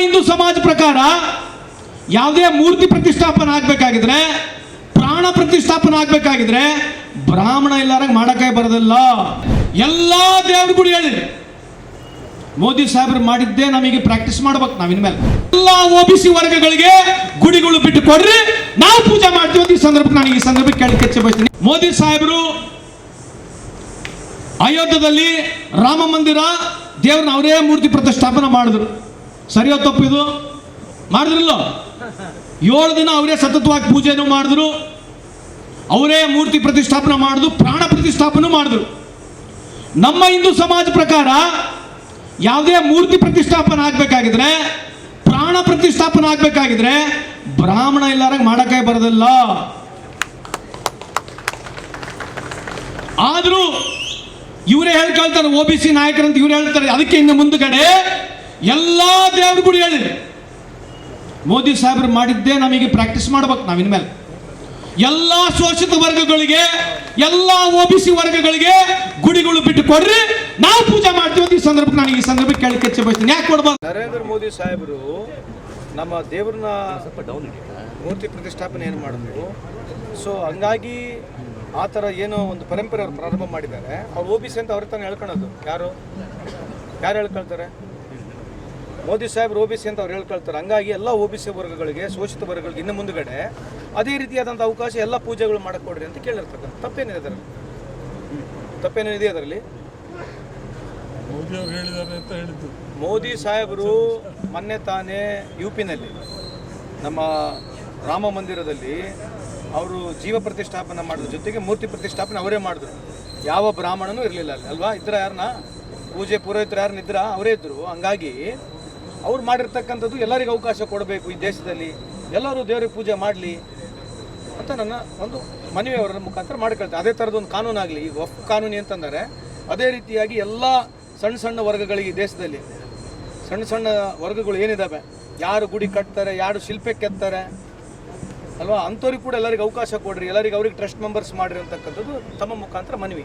ಹಿಂದೂ ಸಮಾಜ ಪ್ರಕಾರ ಯಾವುದೇ ಮೂರ್ತಿ ಪ್ರತಿಷ್ಠಾಪನೆ ಆಗ್ಬೇಕಾಗಿದ್ರೆ, ಪ್ರಾಣ ಪ್ರತಿಷ್ಠಾಪನೆ ಆಗ್ಬೇಕಾಗಿದ್ರೆ ಬ್ರಾಹ್ಮಣ ಇಲ್ಲಾರಂಗೆ ಮಾಡಕ್ಕೆ ಬರೋದಿಲ್ಲ. ಎಲ್ಲಾ ದೇವ್ರ ಗುಡಿ ಹೇಳಿ. ಮೋದಿ ಸಾಹೇಬರು ಮಾಡಿದ್ದೇ ನಮಗೆ ಪ್ರಾಕ್ಟೀಸ್ ಮಾಡ್ಬೇಕು ನಾವು ಇನ್ಮೇಲೆ. ಎಲ್ಲ ಒ ಬಿ ಸಿ ವರ್ಗಗಳಿಗೆ ಗುಡಿಗಳು ಬಿಟ್ಟು ಕೊಡ್ರಿ, ನಾವು ಪೂಜೆ ಮಾಡ್ತೀವಿ ಅಂತ ಈ ಸಂದರ್ಭಕ್ಕೆ ನಾನು ಈ ಸಂದರ್ಭಕ್ಕೆ ಕೇಳಕ್ಕೆ ಬಯಸ್ತೀನಿ. ಮೋದಿ ಸಾಹೇಬರು ಅಯೋಧ್ಯದಲ್ಲಿ ರಾಮ ಮಂದಿರ ದೇವ್ರನ್ನ ಅವರೇ ಮೂರ್ತಿ ಪ್ರತಿಷ್ಠಾಪನೆ ಮಾಡಿದ್ರು. ಸರಿಯೋ ಇದು? ಮಾಡಿದ್ರಲ್ಲ? ಏಳು ದಿನ ಅವರೇ ಸತತವಾಗಿ ಪೂಜೆನೂ ಮಾಡಿದ್ರು. ಅವರೇ ಮೂರ್ತಿ ಪ್ರತಿಷ್ಠಾಪನೆ ಮಾಡಿದ್ರು, ಪ್ರಾಣ ಪ್ರತಿಷ್ಠಾಪನೆ ಮಾಡಿದ್ರು. ನಮ್ಮ ಹಿಂದೂ ಸಮಾಜ ಪ್ರಕಾರ ಯಾವುದೇ ಮೂರ್ತಿ ಪ್ರತಿಷ್ಠಾಪನೆ ಆಗಬೇಕಾಗಿದ್ರೆ, ಪ್ರಾಣ ಪ್ರತಿಷ್ಠಾಪನೆ ಆಗಬೇಕಾಗಿದ್ರೆ ಬ್ರಾಹ್ಮಣ ಇಲ್ಲಾರಂಗೆ ಮಾಡಕ್ಕೆ ಬರೋದಿಲ್ಲ. ಆದರೂ ಇವರೇ ಹೇಳ್ಕೊಳ್ತಾರೆ ಒ ಬಿ ಸಿ ನಾಯಕರಂತ ಇವ್ರು ಹೇಳ್ತಾರೆ, ಅದಕ್ಕೆ ಇನ್ನು ಮುಂದುಗಡೆ ಎಲ್ಲಾ ದೇವ್ರ ಗುಡಿ ಹೇಳಿ. ಮೋದಿ ಸಾಹೇಬ್ರು ಮಾಡಿದ್ದೇ ನಮಗೆ ಪ್ರಾಕ್ಟೀಸ್ ಮಾಡ್ಬೇಕು ನಾವು ಇನ್ಮೇಲೆ. ಎಲ್ಲ ಶೋಷಿತ ವರ್ಗಗಳಿಗೆ, ಎಲ್ಲ ಒ ಬಿ ಸಿ ವರ್ಗಗಳಿಗೆ ಗುಡಿಗಳು ಬಿಟ್ಟು ಕೊಡ್ರಿ, ನಾವು ಪೂಜೆ ಮಾಡ್ತೀವಿ ಈ ಸಂದರ್ಭಕ್ಕೆ ನಾನು ಈ ಸಂದರ್ಭಕ್ಕೆ ಕೇಳಿ ಕೆಚ್ಚ ಬಯಸ್ತೀನಿ. ಯಾಕೆ ಕೊಡ್ಬಾರ್ದು? ನರೇಂದ್ರ ಮೋದಿ ಸಾಹೇಬರು ನಮ್ಮ ದೇವ್ರನ್ನ ಮೂರ್ತಿ ಪ್ರತಿಷ್ಠಾಪನೆ ಏನು ಮಾಡಿದ್ರು. ಸೊ ಹಂಗಾಗಿ ಆ ಥರ ಏನೋ ಒಂದು ಪರಂಪರೆ ಅವ್ರು ಪ್ರಾರಂಭ ಮಾಡಿದ್ದಾರೆ. ಅವ್ರು ಒ ಬಿ ಸಿ ಅಂತ ಅವ್ರ ತಾನೇ ಹೇಳ್ಕೊಳೋದು. ಯಾರು? ಯಾರು ಹೇಳ್ಕೊಳ್ತಾರೆ? ಮೋದಿ ಸಾಹೇಬ್ರು ಒ ಬಿ ಸಿ ಅಂತ ಅವ್ರು ಹೇಳ್ಕೊಳ್ತಾರೆ. ಹಂಗಾಗಿ ಎಲ್ಲ ಒ ಬಿ ಸಿ ವರ್ಗಗಳಿಗೆ ಶೋಷಿತ ವರ್ಗಗಳಿಗೆ ಇನ್ನು ಮುಂದುಗಡೆ ಅದೇ ರೀತಿಯಾದಂಥ ಅವಕಾಶ ಎಲ್ಲ ಪೂಜೆಗಳು ಮಾಡಿಕೊಡ್ರಿ ಕೊಡ್ರಿ ಅಂತ ಕೇಳಿರ್ತಕ್ಕಂಥ ತಪ್ಪೇನಿದೆ ಅದರಲ್ಲಿ? ತಪ್ಪೇನಿದೆ ಅದರಲ್ಲಿ? ಮೋದಿ ಸಾಹೇಬರು ಮೊನ್ನೆ ತಾನೇ ಯು ಪಿನಲ್ಲಿ ನಮ್ಮ ರಾಮ ಮಂದಿರದಲ್ಲಿ ಅವರು ಜೀವ ಪ್ರತಿಷ್ಠಾಪನೆ ಮಾಡಿದ ಜೊತೆಗೆ ಮೂರ್ತಿ ಪ್ರತಿಷ್ಠಾಪನೆ ಅವರೇ ಮಾಡಿದ್ರು. ಯಾವ ಬ್ರಾಹ್ಮಣನೂ ಇರಲಿಲ್ಲ ಅಲ್ಲಿ ಅಲ್ವಾ? ಇದ್ರ ಯಾರನ್ನ? ಪೂಜೆ ಪುರೋಹಿತರು ಯಾರನ್ನ ಇದ್ರ ಅವರೇ ಇದ್ದರು ಹಂಗಾಗಿ ಅವ್ರು ಮಾಡಿರ್ತಕ್ಕಂಥದ್ದು ಎಲ್ಲರಿಗೂ ಅವಕಾಶ ಕೊಡಬೇಕು ಈ ದೇಶದಲ್ಲಿ. ಎಲ್ಲರೂ ದೇವರಿಗೆ ಪೂಜೆ ಮಾಡಲಿ ಅಂತ ನನ್ನ ಒಂದು ಮನವಿ ಅವರ ಮುಖಾಂತರ ಮಾಡ್ಕೊಳ್ತಾರೆ ಅದೇ ಥರದ ಒಂದು ಕಾನೂನು ಆಗಲಿ. ಈಗ ವಫ್ ಕಾನೂನು ಅಂತಂದರೆ ಅದೇ ರೀತಿಯಾಗಿ ಎಲ್ಲ ಸಣ್ಣ ಸಣ್ಣ ವರ್ಗಗಳಿಗೆ ದೇಶದಲ್ಲಿ ಸಣ್ಣ ಸಣ್ಣ ವರ್ಗಗಳು ಏನಿದ್ದಾವೆ ಯಾರು ಗುಡಿ ಕಟ್ತಾರೆ, ಯಾರು ಶಿಲ್ಪೆ ಕೆತ್ತಾರೆ ಅಲ್ವಾ? ಅಂಥವ್ರಿಗೆ ಕೂಡ ಎಲ್ಲರಿಗೂ ಅವಕಾಶ ಕೊಡ್ರಿ. ಎಲ್ಲರಿಗೂ ಅವ್ರಿಗೆ ಟ್ರಸ್ಟ್ ಮೆಂಬರ್ಸ್ ಮಾಡಿರಂತಕ್ಕಂಥದ್ದು ತಮ್ಮ ಮುಖಾಂತರ ಮನವಿ.